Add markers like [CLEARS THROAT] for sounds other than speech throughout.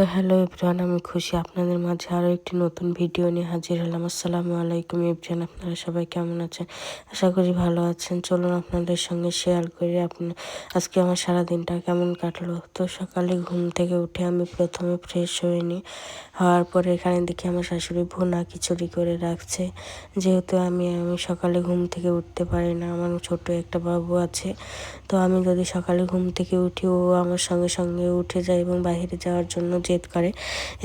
তো hello everyone, আমি খুশি আপনাদের মাঝে আরও একটি নতুন ভিডিও নিয়ে হাজির হলাম। আসসালামু আলাইকুম এভরিওয়ান, আপনারা সবাই কেমন আছেন? আশা করি ভালো আছেন। চলুন আপনাদের সঙ্গে শেয়ার করি আপনি আজকে আমার সারা দিনটা কেমন কাটলো? তো সকালে ঘুম থেকে উঠে আমি প্রথমে ফ্রেশ হয়ে নিই হওয়ার পরে এখানে দেখি আমার শাশুড়ি ভুনা খিচুড়ি করে রাখছে। যেহেতু আমি আমি সকালে ঘুম থেকে উঠতে পারি না, আমার ছোট একটা বাবু আছে। তো আমি যদি সকালে ঘুম থেকে উঠি, ও আমার সঙ্গে সঙ্গে উঠে যায় এবং বাইরে যাওয়ার জন্য জেদ করে।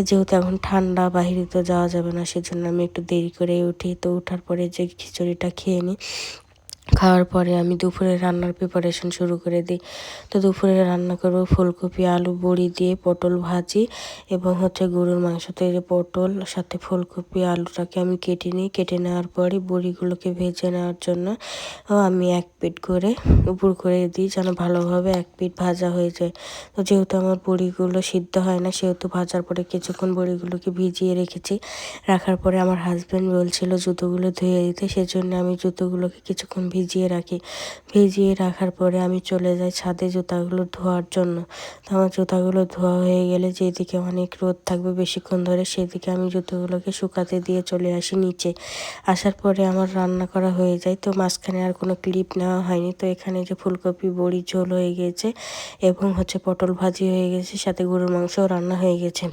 যেহেতু এখন ঠান্ডা, বাহিরে তো যাওয়া যাবে না, সেজন্য আমি একটু দেরি করে উঠি। তো ওঠার পরে যে খিচুড়িটা খেয়ে নিই। খাওয়ার পরে আমি দুপুরে রান্নার প্রিপারেশন শুরু করে দিই। তো দুপুরে রান্না করব ফুলকপি, আলু, বড়ি দিয়ে পটল ভাজি এবং হচ্ছে গরুর মাংস তৈরি পটল, সাথে ফুলকপি, আলুটাকে আমি কেটে নিই। কেটে নেওয়ার পরে বড়িগুলোকে ভেজে নেওয়ার জন্য আমি এক পিট করে উপর করে দিই যেন ভালোভাবে এক পিট ভাজা হয়ে যায়। তো যেহেতু আমার বড়িগুলো সিদ্ধ হয় না, সেহেতু ভাজার পরে কিছুক্ষণ বড়িগুলোকে ভিজিয়ে রেখেছি। রাখার পরে আমার হাজব্যান্ড বলছিল জুতোগুলো ধুয়ে দিতে, সেজন্য আমি জুতোগুলোকে কিছুক্ষণ ভিজিয়ে রাখি। ভিজিয়ে রাখার পরে আমি চলে যাই ছাদে জুতাগুলো ধোয়ার জন্য। তো আমার জুতাগুলো ধোয়া হয়ে গেলে যেদিকে অনেক রোদ থাকবে বেশিক্ষণ ধরে সেদিকে আমি জুতোগুলোকে শুকাতে দিয়ে চলে আসি নিচে। আসার পরে আমার রান্না করা হয়ে যায়। তো মাঝখানে আর কোনো ক্লিপ নেওয়া হয়নি। তো এখানে যে ফুলকপি, বড়ি, ঝোল হয়ে গেছে এবং হচ্ছে পটল ভাজি হয়ে গেছে, সাথে গরুর মাংসও রান্না হয়ে গেছে।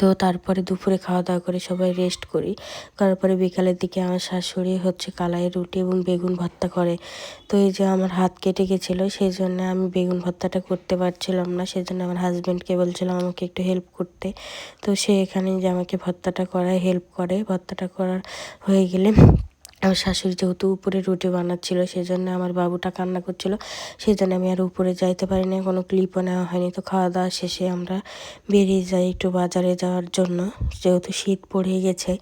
তো তারপরে দুপুরে খাওয়া দাওয়া করে সবাই রেস্ট করি। করার পরে বিকালের দিকে আমার শাশুড়ি হচ্ছে কালাই রুটি এবং বেগুন ভর্তা করে। তো এই যে আমার হাত কেটে গেছিল সেই জন্য আমি বেগুন ভর্তাটা করতে পারছিলাম না সেই জন্য আমার হাজব্যান্ডকে বলছিলাম আমাকে একটু হেল্প করতে। তো সে এখানে যে আমাকে ভর্তাটা করায় হেল্প করে। ভর্তাটা করার হয়ে গেলে আমার শাশুড়ি যেহেতু উপরে রুটি বানাচ্ছিল সেই জন্য আমার বাবুটা কান্না করছিল। সেই জন্য আমি আর উপরে যাইতে পারি না কোনো ক্লিপও নেওয়া হয়নি। তো খাওয়া দাওয়া শেষে আমরা বেরিয়ে যাই একটু বাজারে যাওয়ার জন্য। যেহেতু শীত পড়ে গেছে,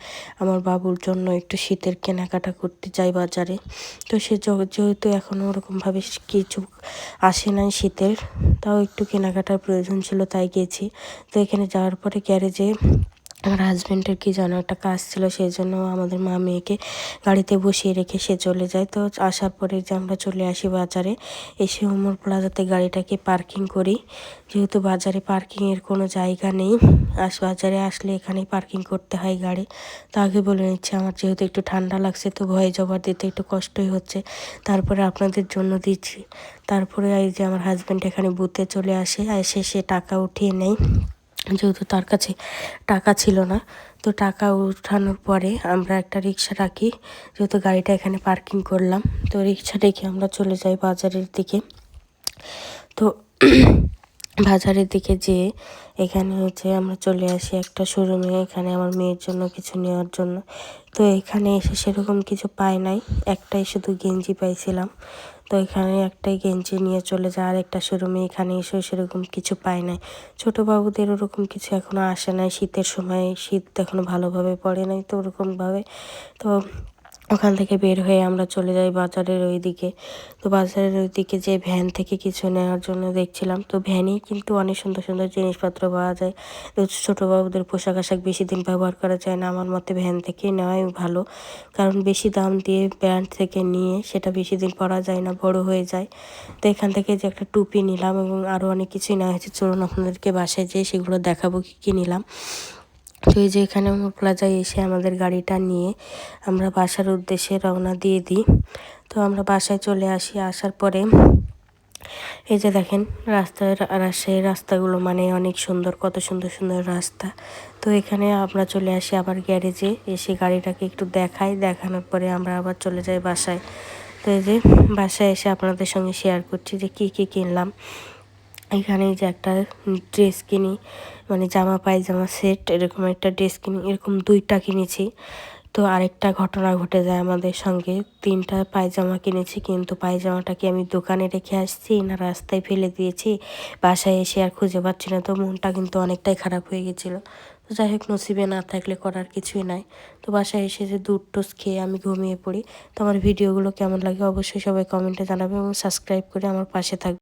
আমার বাবুর জন্য একটু শীতের কেনাকাটা করতে যাই বাজারে। তো সে যেহেতু এখনও ওরকমভাবে কিছু আসে নাই শীতের, তাও একটু কেনাকাটার প্রয়োজন ছিল, তাই গেছি। তো এখানে যাওয়ার পরে গ্যারেজে আমার হাজব্যান্ডের কি যেন একটা কাজ ছিল, সেই জন্য আমাদের মা মেয়েকে গাড়িতে বসিয়ে রেখে সে চলে যায়। তো আসার পরে যে আমরা চলে আসি বাজারে, এসে উমর প্লাজাতে গাড়িটাকে পার্কিং করি। যেহেতু বাজারে পার্কিংয়ের কোনো জায়গা নেই, আস বাজারে আসলে এখানেই পার্কিং করতে হয় গাড়ি। তো আগে বলে নিচ্ছে, আমার যেহেতু একটু ঠান্ডা লাগছে, তো ভয়ে জবার দিতে একটু কষ্টই হচ্ছে। তারপরে আপনাদের জন্য দিচ্ছি। তারপরে এই যে আমার হাজব্যান্ড এখানে বুথে চলে আসে, এসে সে টাকা উঠিয়ে নেয়। যেহেতু তার কাছে টাকা ছিল না, তো টাকা উঠানোর পরে আমরা একটা রিক্সা রাখি, যেহেতু গাড়িটা এখানে পার্কিং করলাম। তো রিক্সা রেখে আমরা চলে যাই বাজারের দিকে। তো [CLEARS THROAT] বাজারের দিকে যেয়ে এখানে হচ্ছে আমরা চলে আসি একটা শোরুমে, এখানে আমার মেয়ের জন্য কিছু নেওয়ার জন্য। তো এখানে এসে সেরকম কিছু পাই নাই, একটাই শুধু গেঞ্জি পাইছিলাম। তো এখানে একটাই গেঞ্জি নিয়ে চলে যায়, আর একটা শোরুমে এখানে এসে সেরকম কিছু পায় নাই। ছোটো বাবুদের ওরকম কিছু এখনও আসে নাই, শীতের সময় শীত এখনও ভালোভাবে পড়ে নাই তো ওরকমভাবে। তো ওখান থেকে বের হয়ে আমরা চলে যাই বাজারের ওই দিকে তো বাজারের ওই দিকে যে ভ্যান থেকে কিছু নেওয়ার জন্য দেখছিলাম। তো ভ্যানেই কিন্তু অনেক সুন্দর সুন্দর জিনিসপত্র পাওয়া যায়। ছোটো বাবুদের পোশাক আশাক বেশি দিন ব্যবহার করা যায় না। আমার মতে ভ্যান থেকেই নেওয়াই ভালো। কারণ বেশি দাম দিয়ে ব্র্যান্ড থেকে নিয়ে সেটা বেশি দিন পরা যায় না, বড় হয়ে যায়। তো এখান থেকে যে একটা টুপি নিলাম এবং আরও অনেক কিছুই নেওয়া হয়েছে। চলুন আপনাদেরকে বাসায় যেয়ে সেগুলো দেখাবো কী কী নিলাম। তো এই যে এখানে প্লাজায় এসে আমাদের গাড়িটা নিয়ে আমরা বাসার উদ্দেশ্যে রওনা দিয়ে দিই। তো আমরা বাসায় চলে আসি, আসার পরে এই যে দেখেন রাস্তায় রাজশাহীর রাস্তাগুলো মানে অনেক সুন্দর, কত সুন্দর সুন্দর রাস্তা। তো এখানে আমরা চলে আসি আবার গ্যারেজে, এসে গাড়িটাকে একটু দেখাই, দেখানোর পরে আমরা আবার চলে যাই বাসায়। তো এই যে বাসায় এসে আপনাদের সঙ্গে শেয়ার করছি যে কি কি কিনলাম। এখানে যে একটা ড্রেস কিনি মানে জামা পায়জামা সেট, এরকম একটা ড্রেস কিনি, এরকম দুইটা কিনেছি। তো আরেকটা ঘটনা ঘটে যায় আমাদের সঙ্গে। তিনটা পায়জামা কিনেছি, কিন্তু পায়জামাটাকে আমি দোকানে রেখে আসছি না রাস্তায় ফেলে দিয়েছি? বাসায় এসে আর খুঁজে পাচ্ছি না, তো মনটা কিন্তু অনেকটাই খারাপ হয়ে গেছিল। তো যাই হোক, নসিবে না থাকলে করার কিছুই নাই। তো বাসায় এসে যে দুধ টোস খেয়ে আমি ঘুমিয়ে পড়ি। তো আমার ভিডিওগুলো কেমন লাগে অবশ্যই সবাই কমেন্টে জানাবে এবং সাবস্ক্রাইব করে আমার পাশে থাকবে।